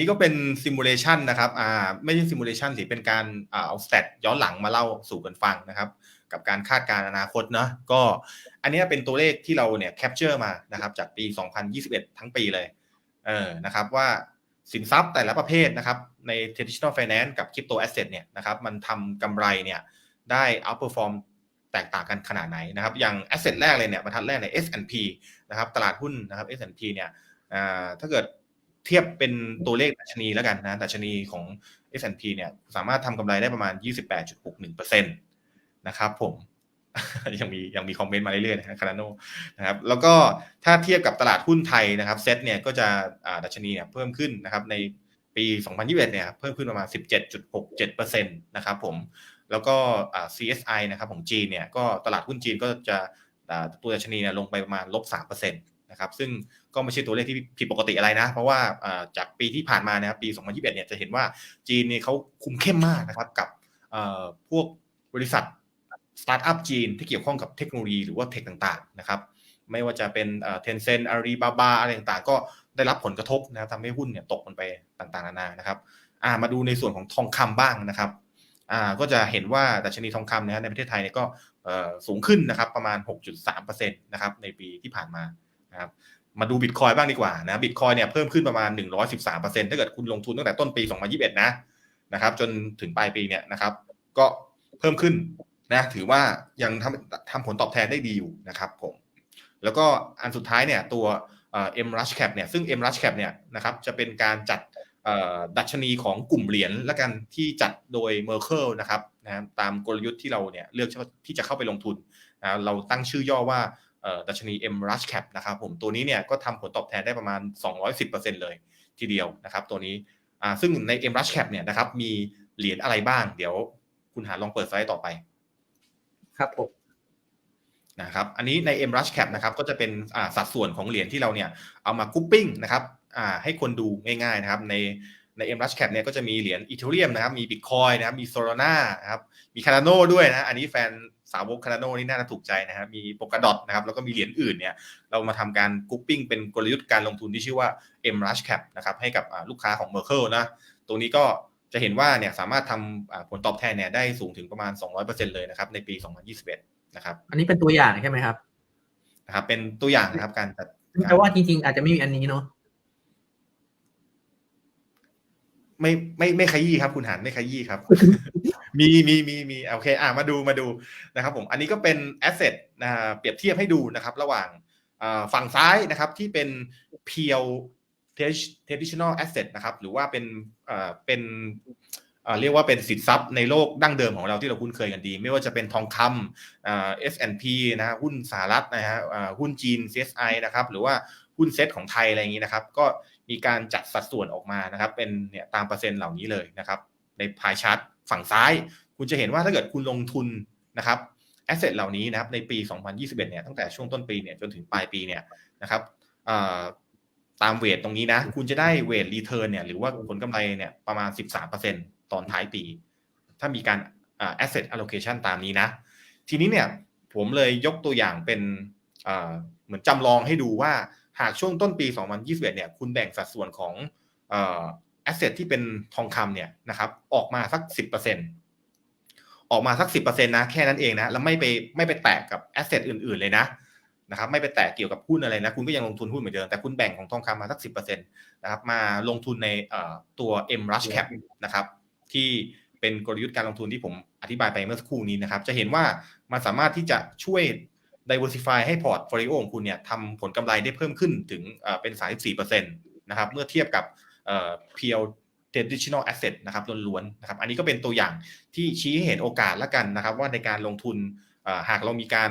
นี้ก็เป็นซิมูเลชันนะครับอ่าไม่ใช่ซิมูเลชันสิเป็นการเอาสเตตย้อนหลังมาเล่าสู่กันฟังนะครับ กับการคาดการณ์อนาคตเนาะก็อันนี้เป็นตัวเลขที่เราเนี่ยแคปเจอร์มานะครับจากปี 2021 ทั้งปีเลยเออนะครับว่าสินทรัพย์แต่ละประเภทนะครับใน traditional finance กับ crypto asset เนี่ยนะครับมันทำกำไรเนี่ยได้ outperform แตกต่างกันขนาดไหนนะครับ อย่าง asset แรกเลยเนี่ยบรรทัดแรกใน S&P นะครับตลาดหุ้นนะครับ S&P เนี่ยถ้าเกิด เทียบเป็นตัวเลขดัชนีแล้วกันนะดัชนีของ S&P เนี่ยสามารถทำกำไรได้ประมาณ 28.61%นะครับผมยังมียังมีคอมเมนต์มาเรื่อยๆนะคาราโนนะครับแล้วก็ถ้าเทียบกับตลาดหุ้นไทยนะครับเซ็ตเนี่ยก็จะดัชนีเนี่ยเพิ่มขึ้นนะครับในปี 2021 เนี่ยเพิ่มขึ้นประมาณ 17.67%นะครับผมแล้วก็ CSI นะครับของจีนเนี่ยก็ตลาดหุ้นจีนก็จะตัวดัชนีเนี่ยลงไปประมาณลบ3%น นะครับซึ่งก็ไม่ใช่ตัวเลขที่ผิดปกติอะไรนะ เพราะว่าจากปีที่ผ่านมานะครับปี 2021 เนี่ยจะเห็นว่าจีนเนี่ยเขาคุมเข้มมากนะครับกับพวกบริษัทสตาร์ทอัพจีนที่เกี่ยวข้องกับเทคโนโลยีหรือว่าเทคต่างๆนะครับไม่ว่าจะเป็นเทนเซ็นอารีบาบาอะไรต่างๆ ก็ได้รับผลกระทบนะครับทำให้หุ้นเนี่ยตกมันไปต่างๆนานานะครับมาดูในส่วนของทองคำบ้างนะครับก็จะเห็นว่าดัชนีทองคำนะในประเทศไทยเนี่ยก็สูงขึ้นนะครับประมาณ 6.3%นะครับในปีที่ผ่านมา นะครับมาดูบิตคอยบ้างดีกว่านะบิตคอยเนี่ยเพิ่มขึ้นประมาณ 113%ถ้าเกิดคุณลงทุนตั้งแต่ต้นปี 2021 นะนะครับจนถึงปลายปีเนี่ยนะครับก็เพิ่มขึ้นนะถือว่ายังทำทำผลตอบแทนได้ดีอยู่นะครับผมแล้วก็อันสุดท้ายเนี่ยตัวเอ็มรัชแคปเนี่ยซึ่ง M Rush Cap เนี่ยนะครับจะเป็นการจัดดัชนีของกลุ่มเหรียญและกันที่จัดโดย Merkle นะครับนะตามกลยุทธ์ที่เราเนี่ยเลือกที่จะเข้าไปลงทุนนะเราตั้งชื่อย่อว่า ดัชนี M Rush Cap นะครับผมตัวนี้เนี่ยก็ทำผลตอบแทนได้ประมาณ 210%เลยทีเดียวนะครับตัวนี้ซึ่งใน M Rush Cap เนี่ยนะครับมีเหรียญอะไรบ้าง เดี๋ยวคุณหาลองเปิดไซต์ต่อไป ครับผมนะครับอันนี้ใน M Rush Cap นะครับก็จะเป็นสัดส่วนของเหรียญที่เราเนี่ยเอามากรุ๊ปปิ้งนะครับให้คนดูง่ายๆนะครับในใน M Rush Cap เนี่ยก็จะมีเหรียญอีเทเรียมนะครับมี Bitcoin นะครับมี Solana นะครับมี Cardano ด้วยนะอันนี้แฟน สาวก Cardano นี่น่าจะถูกใจนะครับมี Polkadot นะครับแล้วก็มีเหรียญอื่นเนี่ยเรามาทำการกรุ๊ปปิ้งเป็นกลยุทธ์การลงทุนที่ชื่อว่า M Rush Cap นะครับให้กับลูกค้าของ Merkle นะตรงนี้ก็จะเห็นว่าเนี่ยสามารถทำผลตอบแทนเนี่ยได้สูงถึงประมาณ 200%เลยนะครับในปี 2021 นะครับ อันนี้เป็นตัวอย่างใช่ไหมครับนะครับ เป็นตัวอย่างนะครับการจัดแต่ว่าจริงๆ อาจจะไม่มีอันนี้เนาะ ไม่ไม่ไม่ขยี้ครับคุณหันไม่ขยี้ครับ มีมีมีมีโอเค อ่ามาดูมาดูนะครับ ผมอันนี้ก็เป็นแอสเซทนะเปรียบเทียบให้ดูนะครับ ระหว่างฝั่งซ้ายนะครับที่เป็นเพียว traditional asset นะครับ หรือว่าเป็นเป็นเรียกว่าเป็นสินทรัพย์ในโลกดั้งเดิมของเราที่เราคุ้นเคยกันดี ไม่ว่าจะเป็นทองคำ S&P นะหุ้นสหรัฐนะฮะหุ้นจีน CSI นะครับ หรือว่า หุ้นเซ็ตของไทยอะไรอย่างนี้นะครับ ก็มีการจัดสัดส่วนออกมานะครับ เป็นเนี่ยตามเปอร์เซ็นต์เหล่านี้เลยนะครับ ในพายชาร์ตฝั่งซ้าย คุณจะเห็นว่าถ้าเกิดคุณลงทุนนะครับแอสเซทเหล่านี้นะครับในปี 2021 เนี่ยตั้งแต่ช่วงต้นปีเนี่ยจนถึงปลายปีเนี่ยนะครับตามเวทตรงนี้นะ คุณจะได้เวทรีเทิร์นเนี่ยหรือว่าผลกำไรเนี่ยประมาณ 13%ตอนท้ายปี ถ้ามีการ asset allocation ตามนี้นะ ทีนี้เนี่ยผมเลยยกตัวอย่างเป็นเหมือนจำลองให้ดูว่า หากช่วงต้นปี 2021 เนี่ยคุณแบ่งสัดส่วนของแอสเซทที่เป็นทองคำเนี่ยนะครับออกมาสัก 10%ออกมาสัก 10%นะแค่นั้นเองนะแล้วไม่ไปไม่ไปแตกกับแอสเซทอื่นๆเลยนะนะครับไม่ไปแตกเกี่ยวกับหุ้นอะไรนะคุณก็ยังลงทุนหุ้นเหมือนเดิมแต่คุณแบ่งของทองคำมาสัก 10%นะครับมาลงทุนในตัว M Rush Cap นะครับที่เป็นกลยุทธ์การลงทุนที่ผมอธิบายไปเมื่อสักครู่นี้นะครับ จะเห็นว่ามันสามารถที่จะช่วย diversify ให้พอร์ตโฟลิโอของคุณเนี่ยทำผลกำไรได้เพิ่มขึ้นถึงเป็น34%นะครับเมื่อเทียบกับเพียว traditional asset นะครับล้วนๆนะครับอันนี้ก็เป็นตัวอย่างที่ชี้ให้เห็นโอกาสละกันนะครับ ว่าในการลงทุนหากเรามีการ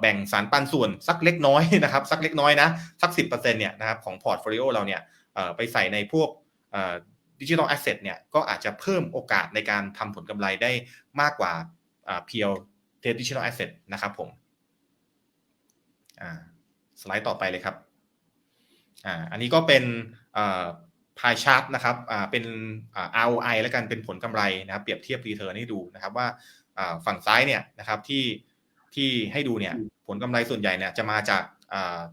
แบ่งสารปันส่วนสักเล็กน้อยนะครับสักเล็กน้อยนะสัก 10%เนี่ยนะครับของพอร์ตโฟลิโอเราเนี่ยไปใส่ในพวกดิจิทัลแอสเซทเนี่ยก็อาจจะเพิ่มโอกาสในการทำผลกำไรได้มากกว่าเพียวเทดิจิทัลแอสเซทนะครับผม สไลด์ต่อไปเลยครับอ่าอันนี้ก็เป็นพายชาร์ตนะครับอ่าเป็น ROI แล้วกันเป็นผลกำไรนะครับ เปรียบเทียบรีเทิร์นให้ดูนะครับว่าฝั่งซ้ายเนี่ยนะครับที่ที่ให้ดูเนี่ยผลกำไรส่วนใหญ่เนี่ยจะมาจาก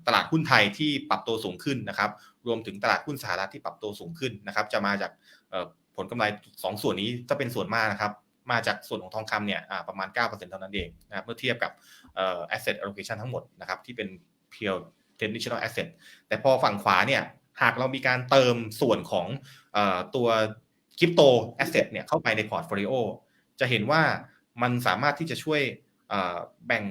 ตลาดหุ้นไทยที่ปรับตัวสูงขึ้นนะครับ รวมถึงตลาดหุ้นสหรัฐที่ปรับตัวสูงขึ้นนะครับ จะมาจากอ่อผลกำไรสองส่วนนี้จะเป็นส่วนมากนะครับ มาจากส่วนของทองคำเนี่ยประมาณ 9%เท่านั้นเองนะครับเมื่อเทียบกับเอ่อ asset allocation ทั้งหมดนะครับที่เป็น pure traditional asset แต่พอฝั่งขวาเนี่ยหากเรามีการเติมส่วนของตัวคริปโตแอสเซทเนี่ยเข้าไปในพอร์ตโฟลิโอจะเห็นว่ามันสามารถที่จะช่วยแบ่ง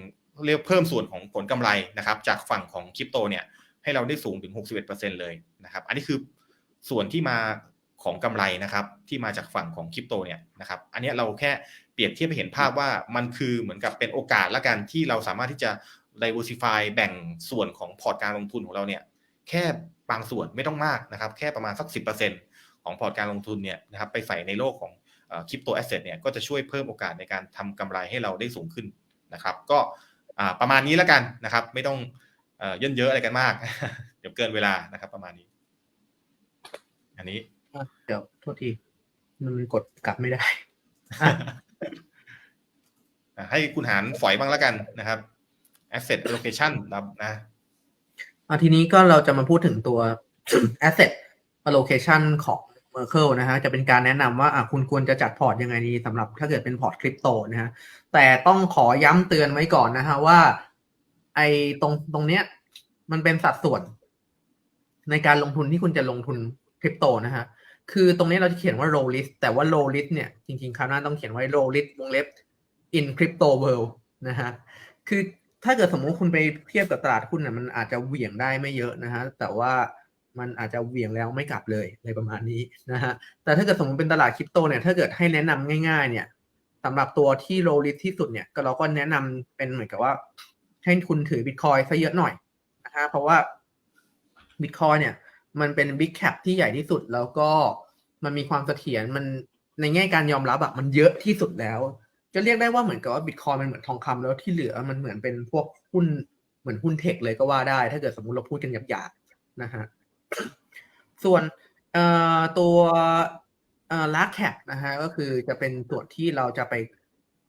เรียกเพิ่มส่วนของผลกำไรนะครับจากฝั่งของคริปโตเนี่ยให้เราได้สูงถึง 61%เลยนะครับอันนี้คือส่วนที่มา ของกำไรนะครับที่มาจากฝั่งของคริปโตเนี่ยนะครับอันนี้เราแค่เปรียบเทียบให้เห็นภาพว่ามันคือเหมือนกับเป็นโอกาสละกันที่เราสามารถที่จะ diversify แบ่งส่วนของพอร์ตการลงทุนของเราเนี่ยแค่บางส่วนไม่ต้องมากนะครับแค่ประมาณสัก 10%ของพอร์ตการลงทุนเนี่ยนะครับไปใส่ในโลกของคริปโตแอสเซทเนี่ยก็จะช่วยเพิ่มโอกาสในการทำกำไรให้เราได้สูงขึ้นนะครับ ก็ประมาณนี้แล้วกันนะครับ ไม่ต้องเอ่นเยอะอะไรกันมาก เดี๋ยวเกินเวลานะครับ ประมาณนี้ อันนี้ เดี๋ยวโทษที มันกดกลับไม่ได้อะให้คุณหารฝอยบ้างแล้วกันนะครับ asset allocation ครับนะอาทีนี้ก็เราจะมาพูดถึงตัว asset allocation ของ Merkle นะฮะ จะเป็นการแนะนำว่าอะคุณควรจะจัดพอร์ตยังไงดีสำหรับถ้าเกิดเป็นพอร์ตคริปโตนะฮะ แต่ต้องขอย้ำเตือนไว้ก่อนนะฮะว่า ไอ้ตรงตรงเนี้ย มันเป็นสัดส่วน ในการลงทุนที่คุณจะลงทุนคริปโตนะฮะ คือตรงนี้เราจะเขียนว่า low risk แต่ว่า low risk เนี่ย จริงๆคราวหน้าต้องเขียนไว้ low risk วงเล็บ in crypto world นะฮะ คือถ้าเกิดสมมุติคุณไปเทียบกับตลาดหุ้นน่ะมันอาจจะเหวี่ยงได้ไม่เยอะนะฮะ แต่ว่ามันอาจจะเหวี่ยงแล้วไม่กลับเลยอะไรประมาณนี้นะฮะ แต่ถ้าเกิดสมมติเป็นตลาดคริปโตเนี่ย ถ้าเกิดให้แนะนำง่าย ๆ เนี่ยสำหรับตัวที่ low risk ที่สุดเนี่ย ก็เราก็แนะนำเป็นเหมือนกับว่า ให้คุณถือ Bitcoin ซะเยอะหน่อยนะฮะ เพราะว่า Bitcoin เนี่ย มันเป็น Big Cap ที่ใหญ่ที่สุดแล้วก็มันมีความเสถียรมันในแง่การยอมรับอะมันเยอะที่สุดแล้ว จะเรียกได้ว่าเหมือนกับว่า Bitcoin มันเหมือนทองคำแล้วที่เหลือมันเหมือนเป็นพวกหุ้นเหมือนหุ้นเทคเลยก็ว่าได้ ถ้าเกิดสมมุติเราพูดกันหยาบๆนะฮะส่วนตัวลักแคปนะฮะก็คือจะเป็นส่วนที่เราจะไป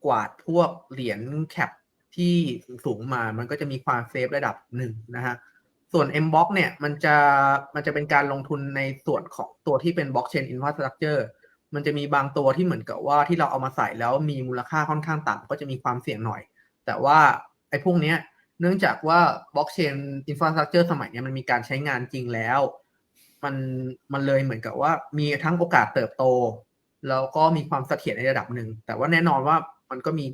กวาดพวกเหรียญแคปที่สูงมา มันก็จะมีความเซฟระดับหนึ่งนะฮะ ส่วน Mbox เนี่ยมันจะมันจะเป็นการลงทุนในส่วนของตัวที่เป็น Blockchain Infrastructure มันจะมีบางตัวที่เหมือนกับว่าที่เราเอามาใส่แล้วมีมูลค่าค่อนข้างต่ำก็จะมีความเสี่ยงหน่อย แต่ว่าไอ้พวกเนี้ยเนื่องจากว่า Blockchain Infrastructure สมัยเนี้ยมันมีการใช้งานจริงแล้ว มันมันเลยเหมือนกับว่ามีทั้งโอกาสเติบโต แล้วก็มีความเสถียรในระดับหนึ่ง แต่ว่าแน่นอนว่ามันก็มี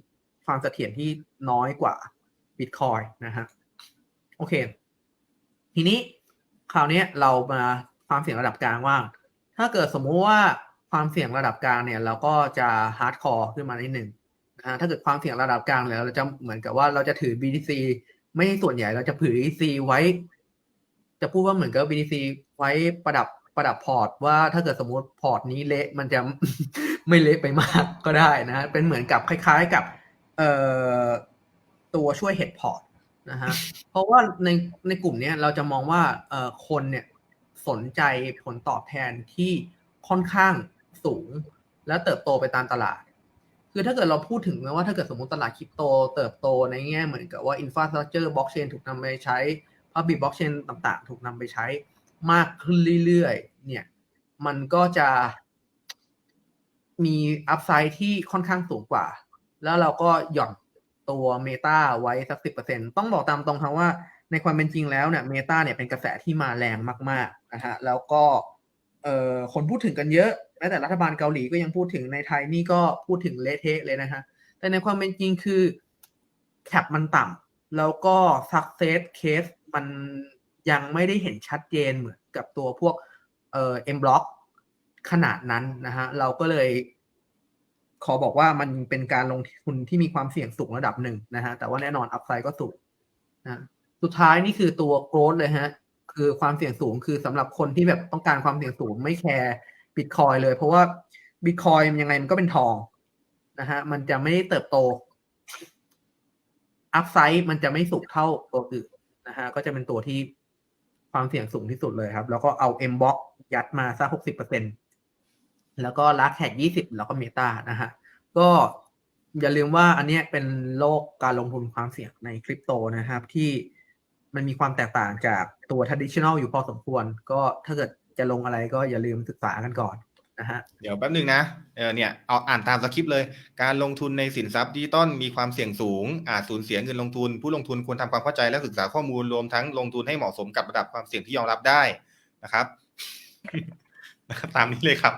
ความเสถียรที่น้อยกว่า Bitcoin นะฮะโอเค ทีนี้คราวนี้เรามาความเสี่ยงระดับกลางว่าง ถ้าเกิดสมมุติว่าความเสี่ยงระดับกลางเนี่ยเราก็จะฮาร์ดคอร์ขึ้นมานิดหนึ่งนะถ้าเกิดความเสี่ยงระดับกลางแล้วเราจะเหมือนกับว่าเราจะถือ BTC ไม่ใช่ส่วนใหญ่เราจะถือ BTC ไว้ จะพูดว่าเหมือนกับ BTC ไว้ประดับประดับพอร์ตว่าถ้าเกิดสมมติพอร์ตนี้เละมันจะไม่เละไปมากก็ได้นะ เป็นเหมือนกับคล้าย ๆกับเอ่อตัวช่วยเฮดพอร์ต นะฮะเพราะว่าในในกลุ่มเนี้ยเราจะมองว่าเอ่อคนเนี่ยสนใจผลตอบแทนที่ค่อนข้างสูง และเติบโตไปตามตลาด คือถ้าเกิดเราพูดถึงนะว่าถ้าเกิดสมมติตลาดคริปโต เติบโตในแง่เหมือนกับว่าอินฟราสตรักเจอร์บล็อกเชนถูกนำไปใช้พับบิบล็อกเชนต่างๆ ถูกนำไปใช้มากขึ้นเรื่อยๆ เนี่ย มันก็จะมีอัพไซด์ที่ค่อนข้างสูงกว่า แล้วเราก็หย่อน ตัวเมตาไว้สักสิบเปอร์เซ็นต้องบอกตามตรงครับว่าในความเป็นจริงแล้วเนี่ยเมตาเนี่ยเป็นกระแสที่มาแรงมากๆนะฮะแล้วก็เอ่อคนพูดถึงกันเยอะแม้แต่รัฐบาลเกาหลีก็ยังพูดถึงในไทยนี่ก็พูดถึงเละเทะเลยนะฮะแต่ในความเป็นจริงคือแคปมันต่ำแล้วก็ success case มันยังไม่ได้เห็นชัดเจนเหมือนกับตัวพวกเอ่อ M block ขนาดนั้นนะฮะเราก็เลย ขอบอกว่ามันเป็นการลงทุนที่มีความเสี่ยงสูงระดับหนึ่งนะฮะแต่ว่าแน่นอนอัพไซด์ก็สูงนะสุดท้ายนี่คือตัวโกรดเลยฮะ คือความเสี่ยงสูงคือสำหรับคนที่แบบต้องการความเสี่ยงสูงไม่แคร์บิตคอยเลย เพราะว่าบิตคอยยังไงมันก็เป็นทองนะฮะมันจะไม่ได้เติบโตอัพไซด์มันจะไม่สูงเท่าตัวอื่นนะฮะก็จะเป็นตัวที่ความเสี่ยงสูงที่สุดเลยครับ แล้วก็เอา M box ยัดมาสักหกสิบเปอร์เซ็นต์ แล้วก็ลักแขกยี่สิบแล้วก็เมตานะฮะก็อย่าลืมว่าอันนี้เป็นโลกการลงทุนความเสี่ยงในคริปโตนะครับ ที่มันมีความแตกต่างจากตัว traditional อยู่พอสมควร ก็ถ้าเกิดจะลงอะไรก็อย่าลืมศึกษากันก่อนนะฮะเดี๋ยวแป๊บหนึ่งนะเออเนี่ยเอาอ่านตามสคริปต์เลย การลงทุนในสินทรัพย์ดิจิตอลมีความเสี่ยงสูง อาจสูญเสียเงินลงทุน ผู้ลงทุนควรทำความเข้าใจและศึกษาข้อมูลรวมทั้งลงทุนให้เหมาะสมกับระดับความเสี่ยงที่ยอมรับได้นะครับนะครับตามนี้เลยครับ